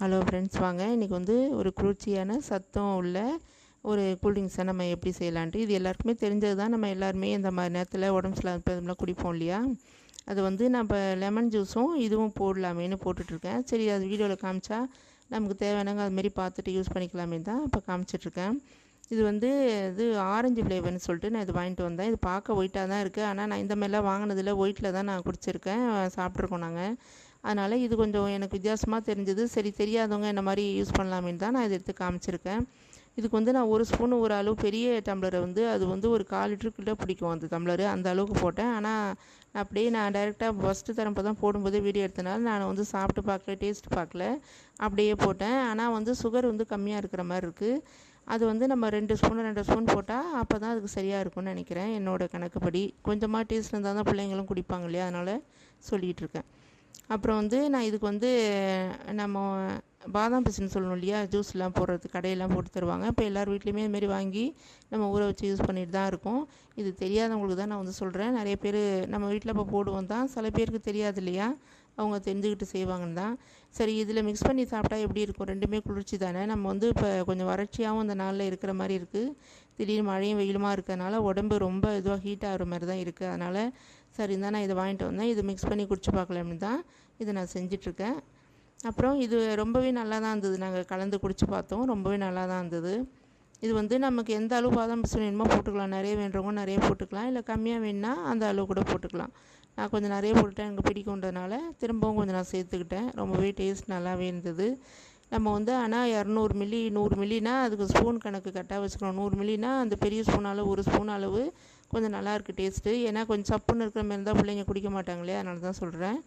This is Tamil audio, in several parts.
ஹலோ ஃப்ரெண்ட்ஸ் வாங்க. இன்றைக்கி வந்து ஒரு குளிர்ச்சியான சத்தம் உள்ள ஒரு கூல்ட்ரிங்க்ஸை நம்ம எப்படி செய்யலான்ட்டு இது எல்லாருக்குமே தெரிஞ்சது தான் நம்ம எல்லாருமே இந்த மாதிரி நேரத்தில் உடம்பு சரியில்லாதப்பெல்லாம் குடிப்போம் இல்லையா? அது வந்து நம்ம லெமன் ஜூஸும் இதுவும் போடலாமேன்னு போட்டுட்ருக்கேன். சரி அது வீடியோவில் காமிச்சா நமக்கு தேவையானங்க அதுமாரி பார்த்துட்டு யூஸ் பண்ணிக்கலாமே தான் இப்போ காமிச்சிட்ருக்கேன். இது வந்து இது ஆரஞ்சு ஃப்ளேவர்னு சொல்லிட்டு நான் இது வாங்கிட்டு வந்தேன். இது பார்க்க ஒயிட்டாக தான் இருக்குது ஆனால் நான் இந்த மாதிரிலாம் வாங்கினதில் ஒயிட்டில் தான் நான் குடிச்சிருக்கேன். சாப்பிட்ருக்கோம் நாங்கள் அதனால் இது கொஞ்சம் எனக்கு வித்தியாசமாக தெரிஞ்சது. சரி தெரியாதவங்க இந்த மாதிரி யூஸ் பண்ணலாமேன்னு தான் நான் இதை எடுத்து காமிச்சிருக்கேன். இதுக்கு வந்து நான் ஒரு ஸ்பூன் ஒரு அளவு பெரிய டம்ளரை வந்து அது வந்து ஒரு கால் லிட்டருக்குள்ளே பிடிக்கும் அந்த டம்ளரு அந்த அளவுக்கு போட்டேன். ஆனால் அப்படியே நான் டைரெக்டாக ஃபஸ்ட்டு தரப்போ தான் போடும்போது வீடியோ எடுத்தனால நான் வந்து சாப்பிட்டு பார்க்கல டேஸ்ட் பார்க்கல. அப்படியே போட்டேன். ஆனால் வந்து சுகர் வந்து கம்மியாக இருக்கிற மாதிரி இருக்குது அது வந்து நம்ம ரெண்டு ஸ்பூன் ரெண்டு ஸ்பூன் போட்டால் அப்போ தான் அதுக்கு சரியாக இருக்கும்னு நினைக்கிறேன் என்னோடய கணக்குப்படி. கொஞ்சமாக டேஸ்ட் இருந்தால் தான் பிள்ளைங்களும் குடிப்பாங்க இல்லையா? அதனால் சொல்லிகிட்டு இருக்கேன். அப்புறம் வந்து நான் இதுக்கு வந்து நம்ம பாதாம் பிசின்னு சொல்லணும் இல்லையா ஜூஸ்லாம் போடுறது கடையெல்லாம் போட்டு தருவாங்க. இப்போ எல்லார் வீட்லேயுமே இதுமாரி வாங்கி நம்ம ஊற வச்சு யூஸ் பண்ணிட்டு தான் இருக்கோம். இது தெரியாதவங்களுக்கு தான் நான் வந்து சொல்கிறேன் நிறைய பேர் நம்ம வீட்டில் இப்போ போடுவோம் தான். சில பேருக்கு தெரியாது இல்லையா? அவங்க தெரிஞ்சுக்கிட்டு செய்வாங்கன்னு தான். சரி இதில் மிக்ஸ் பண்ணி சாப்பிட்டா எப்படி இருக்கும்? ரெண்டுமே குளிர்ச்சி தானே. நம்ம வந்து இப்போ கொஞ்சம் வறட்சியாகவும் இந்த நாளில் இருக்கிற மாதிரி இருக்குது திடீர்னு மழையும் வெயிலுமாக இருக்கிறதுனால உடம்பு ரொம்ப இதுவாக ஹீட் ஆகிற மாதிரி தான் இருக்குது அதனால் சரி தான் நான் இதை வாங்கிட்டு வந்தேன். இது மிக்ஸ் பண்ணி குடிச்சு பார்க்கலாம்னு தான் இதை நான் செஞ்சிட்ருக்கேன். அப்புறம் இது ரொம்பவே நல்லா தான் இருந்தது. நாங்கள் கலந்து குடிச்சு பார்த்தோம். ரொம்பவே நல்லா தான் இருந்தது. இது வந்து நமக்கு எந்த அளவு பாதாம் பிசு வேணுமோ போட்டுக்கலாம். நிறைய வேண்டுறவங்க நிறைய போட்டுக்கலாம். இல்லை கம்மியாக வேணுன்னா அந்த அளவு கூட போட்டுக்கலாம். நான் கொஞ்சம் நிறைய போட்டுட்டேன் எனக்கு பிடிக்குன்றதுனால திரும்பவும் கொஞ்சம் நான் சேர்த்துக்கிட்டேன். ரொம்பவே டேஸ்ட் நல்லாவே இருந்தது. நம்ம வந்து ஆனால் இரநூறு மில்லி நூறு மில்லினா அதுக்கு ஸ்பூன் கணக்கு கரெக்டாக வச்சுக்கணும். நூறு மில்லினா அந்த பெரிய ஸ்பூன் அளவு ஒரு ஸ்பூன் அளவு கொஞ்சம் நல்லாயிருக்கு டேஸ்ட்டு ஏன்னா கொஞ்சம் சப்புன்னு இருக்கிற மாதிரி இருந்தால் பிள்ளைங்க குடிக்க மாட்டாங்களே அதனால தான் சொல்கிறேன்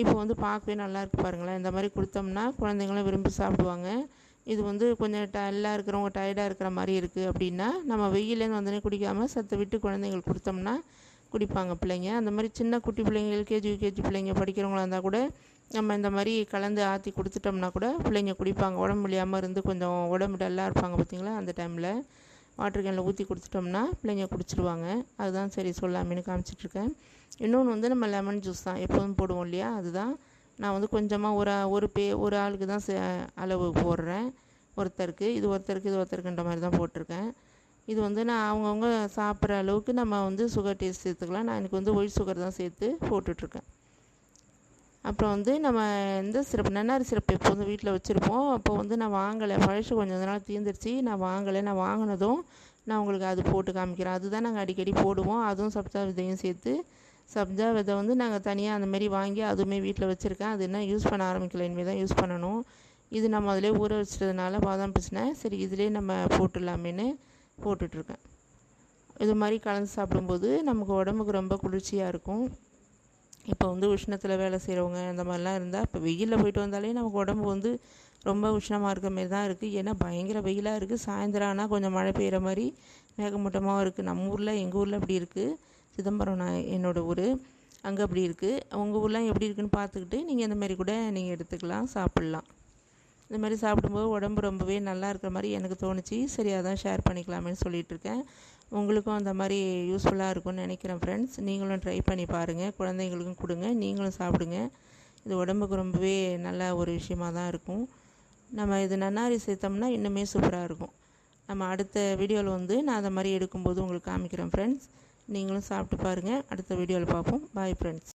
இப்போ வந்து பார்க்கவே நல்லாயிருக்கு பாருங்களேன். இந்த மாதிரி கொடுத்தோம்னா குழந்தைங்களும் விரும்பி சாப்பிடுவாங்க. இது வந்து கொஞ்சம் டல்லாக இருக்கிறவங்க டயர்டாக இருக்கிற மாதிரி இருக்குது அப்படின்னா நம்ம வெயிலேருந்து வந்தோடனே குடிக்காமல் சத்தை விட்டு குழந்தைங்களுக்கு கொடுத்தோம்னா குடிப்பாங்க பிள்ளைங்க. அந்த மாதிரி சின்ன குட்டி பிள்ளைங்க எல்கேஜி யூகேஜி பிள்ளைங்க படிக்கிறவங்களா இருந்தால் கூட நம்ம இந்த மாதிரி கலந்து ஆற்றி கொடுத்துட்டோம்னா கூட பிள்ளைங்க குடிப்பாங்க. உடம்பு முடியாமல் இருந்து கொஞ்சம் உடம்பு டல்லாக இருப்பாங்க பார்த்திங்களா அந்த டைமில் வாட்டர் கேனில் ஊற்றி கொடுத்துட்டோம்னா பிள்ளைங்க குடிச்சிடுவாங்க அதுதான் சரி சொல்லாமேனு காமிச்சிட்ருக்கேன். இன்னொன்று வந்து நம்ம லெமன் ஜூஸ் தான் எப்போதும் போடுவோம் இல்லையா? அதுதான் நான் வந்து கொஞ்சமாக ஒரு ஒரு பே ஒரு ஆளுக்கு தான் அளவு போடுறேன். ஒருத்தருக்கு இது ஒருத்தருக்கு இது ஒருத்தருக்குன்ற மாதிரி தான் போட்டிருக்கேன். இது வந்து நான் அவங்கவுங்க சாப்பிட்ற அளவுக்கு நம்ம வந்து சுகர் டேஸ்ட் சேர்த்துக்கலாம். நான் எனக்கு வந்து ஒயிட் சுகர் தான் சேர்த்து போட்டுட்ருக்கேன். அப்புறம் வந்து நம்ம எந்த சிறப்பு நன்னாரி சிறப்பு வந்து வீட்டில் வச்சுருப்போம் அப்போ வந்து நான் வாங்கலை. பழசு கொஞ்சம் நாள் தீர்ந்துருச்சு. நான் வாங்கலை. நான் வாங்கினதும் நான் உங்களுக்கு அது போட்டு காமிக்கிறேன். அதுதான் நாங்கள் அடிக்கடி போடுவோம். அதுவும் சப்ஜா விதையும் சேர்த்து சப்ஜா விதை வந்து நாங்கள் தனியாக அந்தமாரி வாங்கி அதுவுமே வீட்டில் வச்சுருக்கேன். அது என்ன யூஸ் பண்ண ஆரம்பிக்கல. இனிமேல் தான் யூஸ் பண்ணணும். இது நம்ம அதிலே ஊற வச்சதுனால பாதாம் பிரச்சனை சரி இதிலே நம்ம போட்டுடலாமேன்னு போட்டுட்ருக்கேன். இது மாதிரி கலந்து சாப்பிடும்போது நமக்கு உடம்புக்கு ரொம்ப குளிர்ச்சியாக இருக்கும். இப்போ வந்து உஷ்ணத்தில் வேலை செய்கிறவங்க அந்த மாதிரிலாம் இருந்தால் இப்போ வெயிலில் போயிட்டு வந்தாலே நமக்கு உடம்பு வந்து ரொம்ப உஷ்ணமாக இருக்க மாரி தான் இருக்குது ஏன்னா பயங்கர வெயிலாக இருக்குது சாயந்தரம் ஆனால் கொஞ்சம் மழை பெய்கிற மாதிரி மேகமூட்டமாகவும் இருக்குது நம்ம ஊரில் எங்கள் ஊரில் அப்படி இருக்குது சிதம்பரம் நான் என்னோடய ஊர். அங்கே அப்படி இருக்குது உங்கள் ஊர்லாம் எப்படி இருக்குன்னு பார்த்துக்கிட்டு நீங்கள் இந்த மாதிரி கூட நீங்கள் எடுத்துக்கலாம் சாப்பிட்லாம். இந்த மாதிரி சாப்பிடும்போது உடம்பு ரொம்பவே நல்லா இருக்கிற மாதிரி எனக்கு தோணுச்சு. சரி அதான் ஷேர் பண்ணிக்கலாமேன்னு சொல்லிகிட்ருக்கேன் உங்களுக்கும் அந்த மாதிரி யூஸ்ஃபுல்லாக இருக்கும்னு நினைக்கிறேன் ஃப்ரெண்ட்ஸ் நீங்களும் ட்ரை பண்ணி பாருங்கள் குழந்தைங்களுக்கும் கொடுங்க. நீங்களும் சாப்பிடுங்க. இது உடம்புக்கு ரொம்பவே நல்ல ஒரு விஷயமாக தான் இருக்கும். நம்ம இது நன்னாரி சேர்த்தோம்னா இன்னுமே சூப்பராக இருக்கும். நம்ம அடுத்த வீடியோவில் வந்து நான் அதை மாதிரி எடுக்கும்போது உங்களுக்கு காமிக்கிறேன் ஃப்ரெண்ட்ஸ் நீங்களும் சாப்பிட்டு பாருங்கள் அடுத்த வீடியோவில் பார்ப்போம். Bye friends